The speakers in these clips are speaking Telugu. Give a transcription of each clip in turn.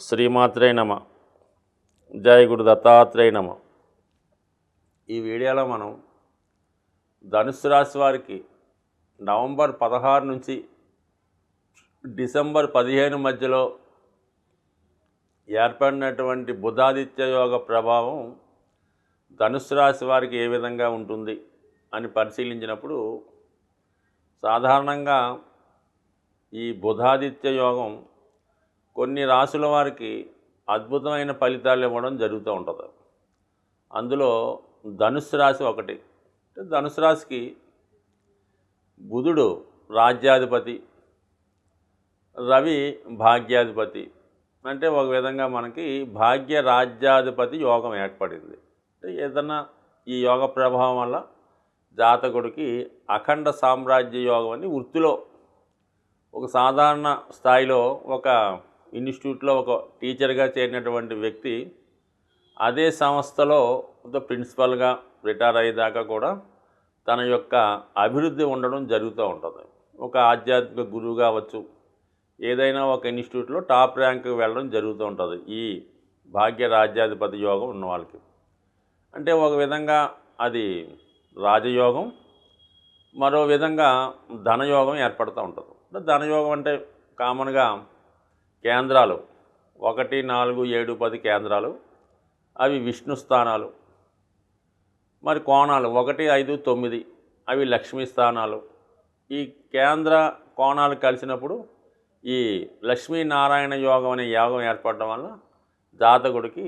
శ్రీమాత్రే నమ. జయ గురు దత్తాత్రేయ నమ. ఈ వీడియోలో మనం ధనుసు రాశి వారికి నవంబర్ పదహారు నుంచి డిసెంబర్ పదిహేను మధ్యలో ఏర్పడినటువంటి బుధాదిత్య యోగ ప్రభావం ధనుసు రాశి వారికి ఏ విధంగా ఉంటుంది అని పరిశీలించినప్పుడు సాధారణంగా ఈ బుధాదిత్య యోగం కొన్ని రాసుల వారికి అద్భుతమైన ఫలితాలు ఇవ్వడం జరుగుతూ ఉంటుంది. అందులో ధనుసు రాశి ఒకటి. అంటే ధనుసు రాశికి బుధుడు రాజ్యాధిపతి రవి భాగ్యాధిపతి. అంటే ఒక విధంగా మనకి భాగ్య రాజ్యాధిపతి యోగం ఏర్పడింది. అంటే ఏదన్నా ఈ యోగ ప్రభావం వల్ల జాతకుడికి అఖండ సామ్రాజ్య యోగం అని వృత్తిలో ఒక సాధారణ స్థాయిలో ఒక ఇన్స్టిట్యూట్లో ఒక టీచర్గా చేరినటువంటి వ్యక్తి అదే సంస్థలో ప్రిన్సిపల్గా రిటైర్ అయ్యేదాకా కూడా తన యొక్క అభివృద్ధి ఉండడం జరుగుతూ ఉంటుంది. ఒక ఆధ్యాత్మిక గురువు కావచ్చు ఏదైనా ఒక ఇన్స్టిట్యూట్లో టాప్ ర్యాంక్ వెళ్ళడం జరుగుతూ ఉంటుంది ఈ భాగ్య రాజ్యాధిపతి యోగం ఉన్న వాళ్ళకి. అంటే ఒక విధంగా అది రాజయోగం మరో విధంగా ధనయోగం ఏర్పడుతూ ఉంటుంది. అంటే ధనయోగం అంటే కామన్గా కేంద్రాలు. ఒకటి నాలుగు ఏడు పది కేంద్రాలు. అవి విష్ణు స్థానాలు. మరి కోణాలు ఒకటి ఐదు తొమ్మిది అవి లక్ష్మీ స్థానాలు. ఈ కేంద్ర కోణాలు కలిసినప్పుడు ఈ లక్ష్మీనారాయణ యోగం అనే యోగం ఏర్పడడం వల్ల జాతకుడికి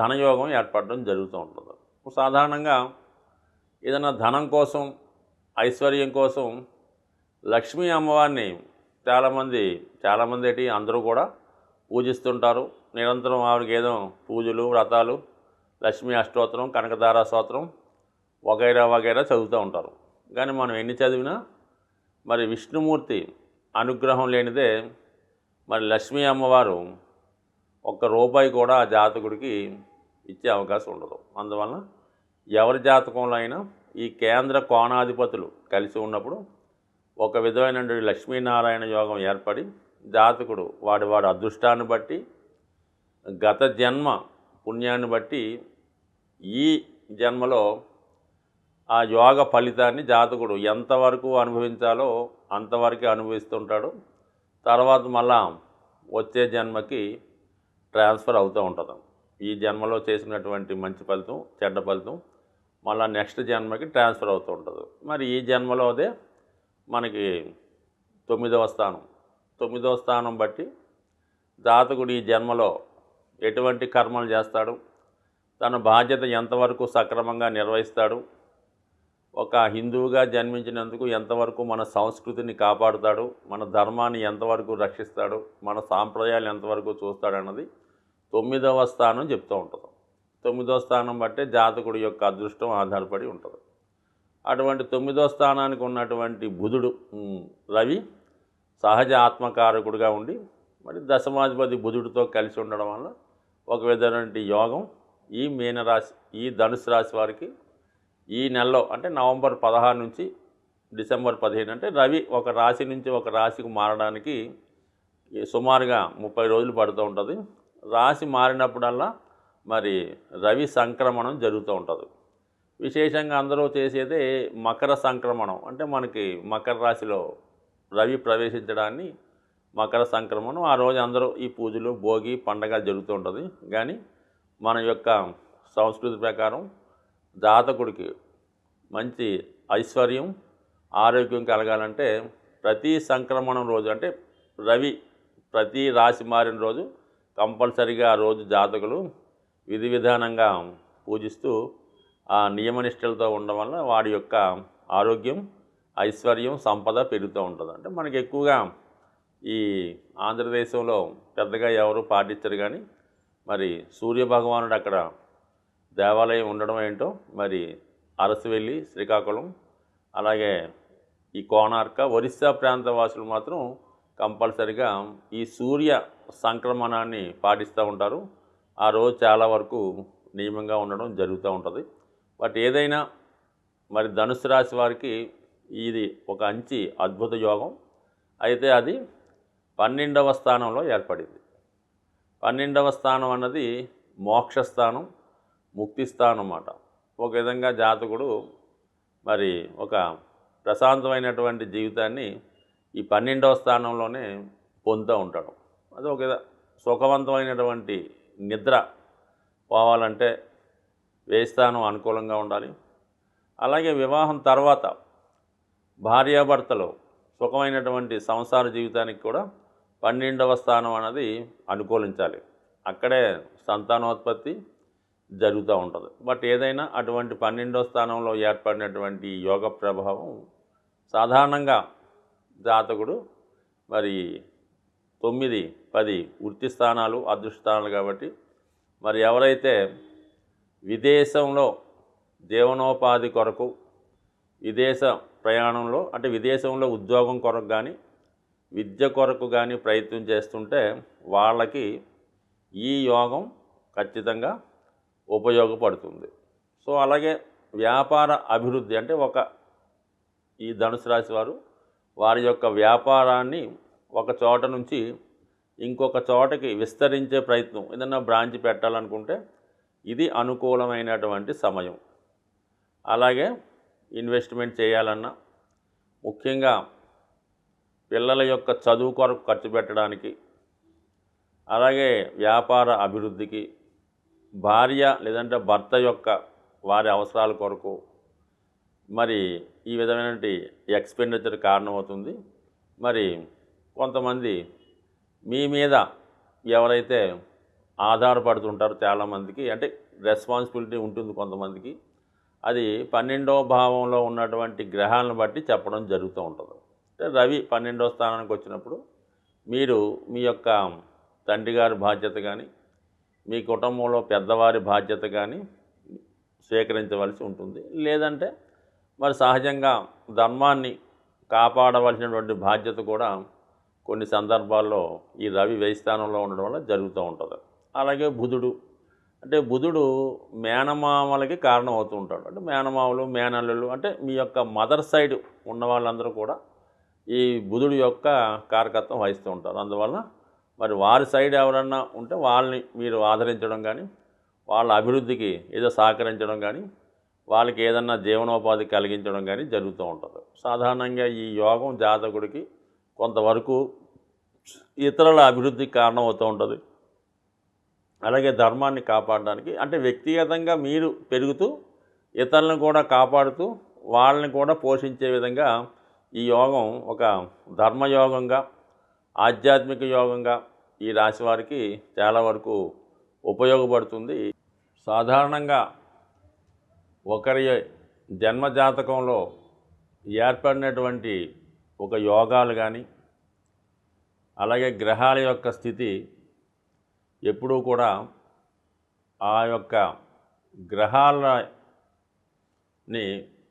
ధనయోగం ఏర్పడడం జరుగుతూ ఉంటుంది. సాధారణంగా ఏదైనా ధనం కోసం ఐశ్వర్యం కోసం లక్ష్మీ అమ్మవారిని చాలామంది చాలామంది ఏంటి అందరూ కూడా పూజిస్తుంటారు. నిరంతరం ఆవిడకి ఏదో పూజలు వ్రతాలు లక్ష్మీ అష్టోత్తరం కనకదార స్తోత్రం వగైరా వగైరా చదువుతూ ఉంటారు. కానీ మనం ఎన్ని చదివినా మరి విష్ణుమూర్తి అనుగ్రహం లేనిదే మరి లక్ష్మీ అమ్మవారు ఒక్క రూపాయి కూడా ఆ జాతకుడికి ఇచ్చే అవకాశం ఉండదు. అందువలన ఎవరి జాతకంలో అయినా ఈ కేంద్ర కోణాధిపతులు కలిసి ఉన్నప్పుడు ఒక విధమైన లక్ష్మీనారాయణ యోగం ఏర్పడి జాతకుడు వాడి వాడి అదృష్టాన్ని బట్టి గత జన్మ పుణ్యాన్ని బట్టి ఈ జన్మలో ఆ యోగ ఫలితాన్ని జాతకుడు ఎంతవరకు అనుభవించాలో అంతవరకు అనుభవిస్తుంటాడు. తర్వాత మళ్ళా వచ్చే జన్మకి ట్రాన్స్ఫర్ అవుతూ ఉంటుంది. ఈ జన్మలో చేసినటువంటి మంచి ఫలితం చెడ్డ ఫలితం మళ్ళీ నెక్స్ట్ జన్మకి ట్రాన్స్ఫర్ అవుతూ ఉంటుంది. మరి ఈ జన్మలో అదే మనకి తొమ్మిదవ స్థానం. తొమ్మిదవ స్థానం బట్టి జాతకుడు ఈ జన్మలో ఎటువంటి కర్మలు చేస్తాడు? తన బాధ్యత ఎంతవరకు సక్రమంగా నిర్వహిస్తాడు? ఒక హిందువుగా జన్మించినందుకు ఎంతవరకు మన సంస్కృతిని కాపాడుతాడు? మన ధర్మాన్ని ఎంతవరకు రక్షిస్తాడు? మన సాంప్రదాయాలు ఎంతవరకు చూస్తాడు అన్నది తొమ్మిదవ స్థానం చెప్తూ ఉంటుంది. తొమ్మిదవ స్థానం బట్టే జాతకుడి యొక్క అదృష్టం ఆధారపడి ఉంటుంది. అటువంటి తొమ్మిదో స్థానానికి ఉన్నటువంటి బుధుడు రవి సహజ ఆత్మకారకుడుగా ఉండి మరి దశమాధిపతి బుధుడితో కలిసి ఉండడం వల్ల ఒక విధమైనటువంటి యోగం ఈ మీనరాశి ఈ ధనుసు రాశి వారికి ఈ నెలలో అంటే నవంబర్ పదహారు నుంచి డిసెంబర్ పదిహేను అంటే రవి ఒక రాశి నుంచి ఒక రాశికి మారడానికి సుమారుగా ముప్పై రోజులు పడుతూ ఉంటుంది. రాశి మారినప్పుడల్లా మరి రవి సంక్రమణం జరుగుతూ ఉంటుంది. విశేషంగా అందరూ చేసేదే మకర సంక్రమణం. అంటే మనకి మకర రాశిలో రవి ప్రవేశించడాన్ని మకర సంక్రమణం. ఆ రోజు అందరూ ఈ పూజలు భోగి పండగ జరుగుతూ ఉంటుంది. కానీ మన యొక్క సంస్కృతి ప్రకారం జాతకుడికి మంచి ఐశ్వర్యం ఆరోగ్యం కలగాలంటే ప్రతి సంక్రమణం రోజు అంటే రవి ప్రతి రాశి మారిన రోజు కంపల్సరిగా ఆ రోజు జాతకులు విధి విధానంగా పూజిస్తూ నియమనిష్టలతో ఉండడం వల్ల వాడి యొక్క ఆరోగ్యం ఐశ్వర్యం సంపద పెరుగుతూ ఉంటుంది. అంటే మనకి ఎక్కువగా ఈ ఆంధ్రదేశంలో పెద్దగా ఎవరు పాటించరు కానీ మరి సూర్య భగవానుడు అక్కడ దేవాలయం ఉండడం ఏంటో మరి అరసవెల్లి శ్రీకాకుళం అలాగే ఈ కోణార్క ఒరిస్సా ప్రాంత వాసులు మాత్రం కంపల్సరిగా ఈ సూర్య సంక్రమణాన్ని పాటిస్తూ ఉంటారు. ఆ రోజు చాలా వరకు నియమంగా ఉండడం జరుగుతూ ఉంటుంది. బట్ ఏదైనా మరి ధనుసు రాశి వారికి ఇది ఒక అంచి అద్భుత యోగం. అయితే అది పన్నెండవ స్థానంలో ఏర్పడింది. పన్నెండవ స్థానం అన్నది మోక్షస్థానం ముక్తి స్థానం అన్నమాట. ఒక విధంగా జాతకుడు మరి ఒక ప్రశాంతమైనటువంటి జీవితాన్ని ఈ పన్నెండవ స్థానంలోనే పొందుతూ ఉంటాడు. అది ఒక సుఖవంతమైనటువంటి నిద్ర పోవాలంటే వ్యయ స్థానం అనుకూలంగా ఉండాలి. అలాగే వివాహం తర్వాత భార్యాభర్తలు సుఖమైనటువంటి సంసార జీవితానికి కూడా పన్నెండవ స్థానం అన్నది అనుకూలించాలి. అక్కడే సంతానోత్పత్తి జరుగుతూ ఉంటుంది. బట్ ఏదైనా అటువంటి పన్నెండవ స్థానంలో ఏర్పడినటువంటి యోగ ప్రభావం సాధారణంగా జాతకుడు మరి తొమ్మిది పది వృత్తి స్థానాలు అదృష్టానాలు కాబట్టి మరి ఎవరైతే విదేశంలో జీవనోపాధి కొరకు విదేశ ప్రయాణంలో అంటే విదేశంలో ఉద్యోగం కొరకు కానీ విద్య కొరకు కానీ ప్రయత్నం చేస్తుంటే వాళ్ళకి ఈ యోగం ఖచ్చితంగా ఉపయోగపడుతుంది. సో అలాగే వ్యాపార అభివృద్ధి అంటే ఒక ఈ ధనుసు రాశి వారు వారి యొక్క వ్యాపారాన్ని ఒక చోట నుంచి ఇంకొక చోటకి విస్తరించే ప్రయత్నం ఏదైనా బ్రాంచ్ పెట్టాలనుకుంటే ఇది అనుకూలమైనటువంటి సమయం. అలాగే ఇన్వెస్ట్మెంట్ చేయాలన్నా ముఖ్యంగా పిల్లల యొక్క చదువు కొరకు ఖర్చు పెట్టడానికి అలాగే వ్యాపార అభివృద్ధికి భార్య లేదంటే భర్త యొక్క వారి అవసరాల కొరకు మరి ఈ విధమైనటువంటి ఎక్స్పెండిచర్ కారణమవుతుంది. మరి కొంతమంది మీ మీద ఎవరైతే ఆధారపడుతుంటారు చాలామందికి అంటే రెస్పాన్సిబిలిటీ ఉంటుంది కొంతమందికి. అది పన్నెండవ భావంలో ఉన్నటువంటి గ్రహాలను బట్టి చెప్పడం జరుగుతూ ఉంటుంది. అంటే రవి పన్నెండవ స్థానానికి వచ్చినప్పుడు మీరు మీ యొక్క తండ్రి గారి బాధ్యత కానీ మీ కుటుంబంలో పెద్దవారి బాధ్యత కానీ స్వీకరించవలసి ఉంటుంది. లేదంటే మరి సహజంగా ధర్మాన్ని కాపాడవలసినటువంటి బాధ్యత కూడా కొన్ని సందర్భాల్లో ఈ రవి వ్యయస్థానంలో ఉండడం వల్ల జరుగుతూ ఉంటుంది. అలాగే బుధుడు. అంటే బుధుడు మేనమామలకి కారణం అవుతూ ఉంటాడు అంటే మేనమామలు మేనల్లులు అంటే మీ యొక్క మదర్ సైడ్ ఉన్న వాళ్ళందరూ కూడా ఈ బుధుడు యొక్క కారకత్వం వహిస్తూ ఉంటారు అందువల్ల మరి వారి సైడ్ ఎవరన్నా ఉంటే వాళ్ళని మీరు ఆదరించడం కానీ వాళ్ళ అభివృద్ధికి ఏదో సహకరించడం కానీ వాళ్ళకి ఏదన్నా జీవనోపాధి కలిగించడం కానీ జరుగుతూ ఉంటుంది. సాధారణంగా ఈ యోగం జాతకుడికి కొంతవరకు ఇతరుల అభివృద్ధికి కారణం అవుతూ ఉంటుంది. అలాగే ధర్మాన్ని కాపాడడానికి అంటే వ్యక్తిగతంగా మీరు పెరుగుతూ ఇతరులను కూడా కాపాడుతూ వాళ్ళని కూడా పోషించే విధంగా ఈ యోగం ఒక ధర్మయోగంగా ఆధ్యాత్మిక యోగంగా ఈ రాశి వారికి చాలా వరకు ఉపయోగపడుతుంది. సాధారణంగా ఒకరి జన్మ జాతకంలో ఏర్పడినటువంటి ఒక యోగాలు కానీ అలాగే గ్రహాల యొక్క స్థితి ఎప్పుడూ కూడా ఆ యొక్క గ్రహాలని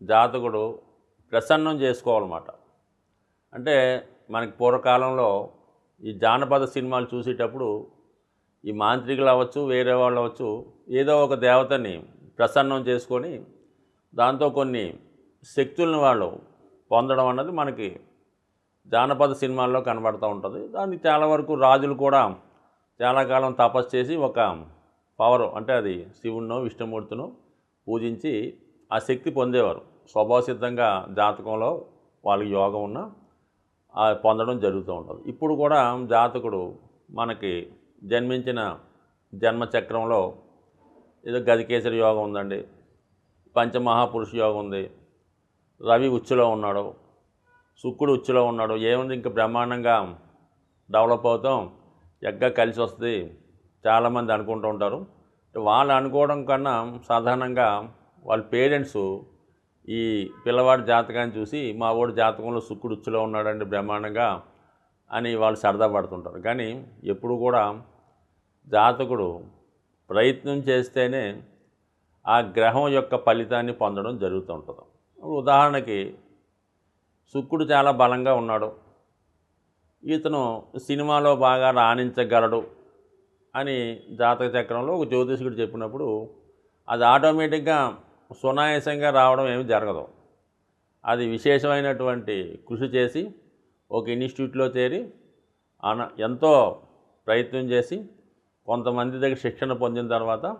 జాతకుడు ప్రసన్నం చేసుకోవాలన్నమాట. అంటే మనకి పూర్వకాలంలో ఈ జానపద సినిమాలు చూసేటప్పుడు ఈ మాంత్రికులు అవ్వచ్చు వేరే వాళ్ళు అవ్వచ్చు ఏదో ఒక దేవతని ప్రసన్నం చేసుకొని దాంతో కొన్ని శక్తులను వాళ్ళు పొందడం అన్నది మనకి జానపద సినిమాల్లో కనబడుతూ ఉంటుంది. దానికి చాలా వరకు రాజులు కూడా చాలా కాలం తపస్సు చేసి ఒక పవర్ అంటే అది శివుణ్ణో విష్ణుమూర్తినో పూజించి ఆ శక్తి పొందేవారు. స్వభావసిద్ధంగా జాతకంలో వాళ్ళకి యోగం ఉన్న పొందడం జరుగుతూ ఉంటుంది. ఇప్పుడు కూడా జాతకుడు మనకి జన్మించిన జన్మచక్రంలో ఏదో గదికేసరి యోగం ఉందండి పంచమహాపురుష యోగం ఉంది రవి ఉచ్చులో ఉన్నాడు శుక్రుడు ఉచ్చులో ఉన్నాడు ఏముంది ఇంకా బ్రహ్మాండంగా డెవలప్ అవుతాం ఎగ్గా కలిసి వస్తుంది. చాలామంది అనుకుంటూ ఉంటారు. వాళ్ళు అనుకోవడం కన్నా సాధారణంగా వాళ్ళ పేరెంట్స్ ఈ పిల్లవాడి జాతకాన్ని చూసి మా వాడు జాతకంలో శుక్రుడు ఉచ్చులో ఉన్నాడండి బ్రహ్మాండంగా అని వాళ్ళు సరదా పడుతుంటారు. కానీ ఎప్పుడు కూడా జాతకుడు ప్రయత్నం చేస్తేనే ఆ గ్రహం యొక్క ఫలితాన్ని పొందడం జరుగుతూ ఉంటుంది. ఉదాహరణకి శుక్రుడు చాలా బలంగా ఉన్నాడు. ఇతను సినిమాలో బాగా రాణించగలడు అని జాతక చక్రంలో ఒక జ్యోతిష్కుడు చెప్పినప్పుడు అది ఆటోమేటిక్గా సునాయాసంగా రావడం ఏమి జరగదు. అది విశేషమైనటువంటి కృషి చేసి ఒక ఇన్స్టిట్యూట్లో చేరి అన ఎంతో ప్రయత్నం చేసి కొంతమంది దగ్గర శిక్షణ పొందిన తర్వాత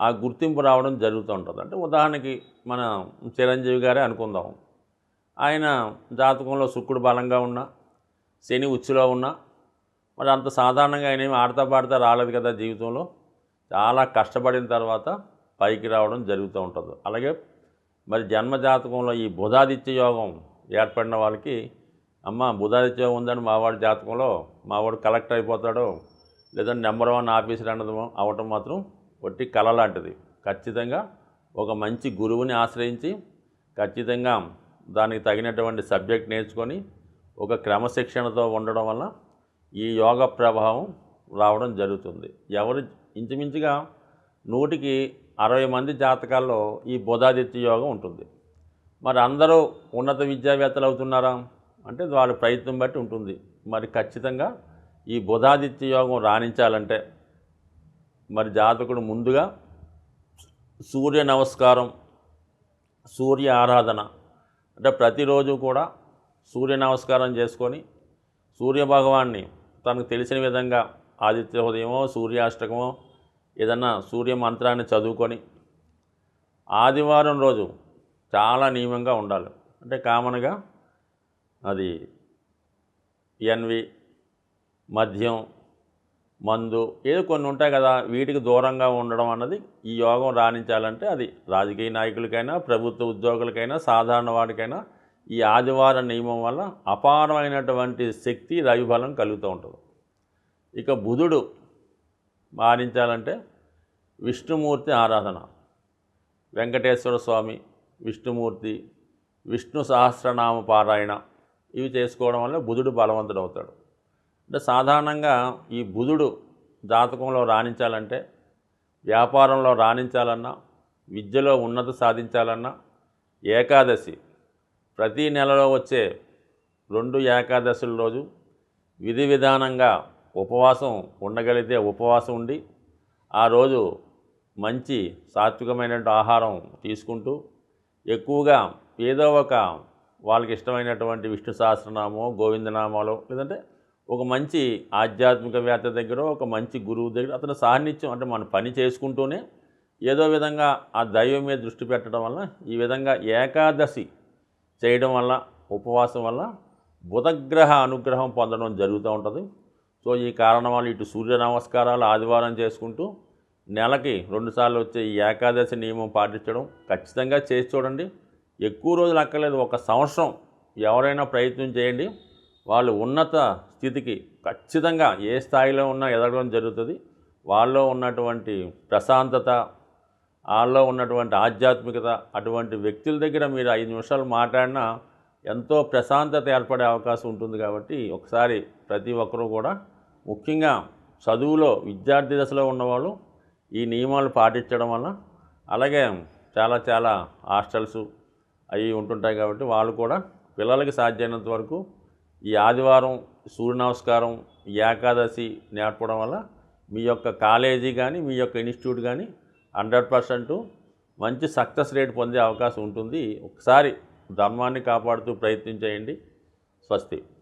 ఆ గుర్తింపు రావడం జరుగుతూ ఉంటుంది. అంటే ఉదాహరణకి మన చిరంజీవి గారే అనుకుందాం. ఆయన జాతకంలో శుక్రుడు బలంగా ఉన్నా శని ఉచ్చులో ఉన్నా మరి అంత సాధారణంగా ఆయన ఏమి ఆడతా పాడతా రాలేదు కదా జీవితంలో. చాలా కష్టపడిన తర్వాత పైకి రావడం జరుగుతూ ఉంటుంది. అలాగే మరి జన్మ జాతకంలో ఈ బుధాదిత్య యోగం ఏర్పడిన వాళ్ళకి అమ్మ బుధాదిత్య యోగం ఉందని మావాడి జాతకంలో మావాడు కలెక్టర్ అయిపోతాడో లేదంటే నెంబర్ వన్ ఆఫీసర్ అన్నది అవటం మాత్రం ఒట్టి కళ లాంటిది. ఖచ్చితంగా ఒక మంచి గురువుని ఆశ్రయించి ఖచ్చితంగా దానికి తగినటువంటి సబ్జెక్ట్ నేర్చుకొని ఒక క్రమశిక్షణతో ఉండడం వల్ల ఈ యోగ ప్రభావం రావడం జరుగుతుంది. ఎవరు ఇంచుమించుగా నూటికి అరవై మంది జాతకాల్లో ఈ బుధాదిత్య యోగం ఉంటుంది. మరి అందరూ ఉన్నత విద్యావేత్తలు అవుతున్నారా? అంటే వాళ్ళ ప్రయత్నం బట్టి ఉంటుంది. మరి ఖచ్చితంగా ఈ బుధాదిత్య యోగం రాణించాలంటే మరి జాతకుడు ముందుగా సూర్య నమస్కారం సూర్య ఆరాధన అంటే ప్రతిరోజు కూడా సూర్య నమస్కారం చేసుకొని సూర్య భగవాన్ని తనకు తెలిసిన విధంగా ఆదిత్య ఉదయమో సూర్యాష్టకమో ఏదన్నా సూర్య మంత్రాన్ని చదువుకొని ఆదివారం రోజు చాలా నియమంగా ఉండాలి. అంటే కామన్గా అది ఎన్వి మద్యం మందు ఏదో కొన్ని ఉంటాయి కదా వీటికి దూరంగా ఉండడం అన్నది ఈ యోగం రాణించాలంటే అది రాజకీయ నాయకులకైనా ప్రభుత్వ ఉద్యోగులకైనా సాధారణ వాడికైనా ఈ ఆదివార నియమం వల్ల అపారమైనటువంటి శక్తి రవిబలం కలుగుతూ ఉంటుంది. ఇక బుధుడు మారించాలంటే విష్ణుమూర్తి ఆరాధన. వెంకటేశ్వర స్వామి విష్ణుమూర్తి విష్ణు సహస్రనామ పారాయణ ఇవి చేసుకోవడం వల్ల బుధుడు బలవంతుడు అవుతాడు అంటే సాధారణంగా ఈ బుధుడు జాతకంలో రాణించాలంటే వ్యాపారంలో రాణించాలన్నా విద్యలో ఉన్నత సాధించాలన్నా ఏకాదశి ప్రతి నెలలో వచ్చే రెండు ఏకాదశుల రోజు విధి విధానంగా ఉపవాసం ఉండగలిగితే ఉపవాసం ఉండి ఆ రోజు మంచి సాత్వికమైనటువంటి ఆహారం తీసుకుంటూ ఎక్కువగా ఏదో ఒక వాళ్ళకి ఇష్టమైనటువంటి విష్ణు సహస్రనామో గోవిందనామాలో లేదంటే ఒక మంచి ఆధ్యాత్మిక వేత్త దగ్గర ఒక మంచి గురువు దగ్గర అతను సాన్నిధ్యం అంటే మన పని చేసుకుంటూనే ఏదో విధంగా ఆ దైవం మీద దృష్టి పెట్టడం వలన ఈ విధంగా ఏకాదశి చేయడం వల్ల ఉపవాసం వల్ల బుధగ్రహ అనుగ్రహం పొందడం జరుగుతూ ఉంటుంది. సో ఈ కారణం వల్ల ఇటు సూర్య నమస్కారాలు ఆదివారం చేసుకుంటూ నెలకి రెండుసార్లు వచ్చే ఈ ఏకాదశి నియమం పాటించడం ఖచ్చితంగా చేసి చూడండి. ఎక్కువ రోజులు అక్కర్లేదు ఒక సంవత్సరం ఎవరైనా ప్రయత్నం చేయండి. వాళ్ళు ఉన్నత స్థితికి ఖచ్చితంగా ఏ స్థాయిలో ఉన్నా ఎదగడం జరుగుతుంది. వాళ్ళలో ఉన్నటువంటి ప్రశాంతత వాళ్ళలో ఉన్నటువంటి ఆధ్యాత్మికత అటువంటి వ్యక్తుల దగ్గర మీరు ఐదు నిమిషాలు మాట్లాడినా ఎంతో ప్రశాంతత ఏర్పడే అవకాశం ఉంటుంది కాబట్టి ఒకసారి ప్రతి ఒక్కరూ కూడా ముఖ్యంగా చదువులో విద్యార్థి దశలో ఉన్నవాళ్ళు ఈ నియమాలు పాటించడం వల్ల అలాగే చాలా చాలా హాస్టల్స్ అవి ఉంటుంటాయి కాబట్టి వాళ్ళు కూడా పిల్లలకి సాధ్యమైనంత వరకు ఈ ఆదివారం సూర్య నమస్కారం ఈ ఏకాదశి నేర్పడం వల్ల మీ యొక్క కాలేజీ కానీ మీ యొక్క ఇన్స్టిట్యూట్ కానీ హండ్రెడ్ పర్సెంట్ మంచి సక్సెస్ రేట్ పొందే అవకాశం ఉంటుంది. ఒకసారి ధర్మాన్ని కాపాడుతూ ప్రయత్నం చేయండి స్వస్తి.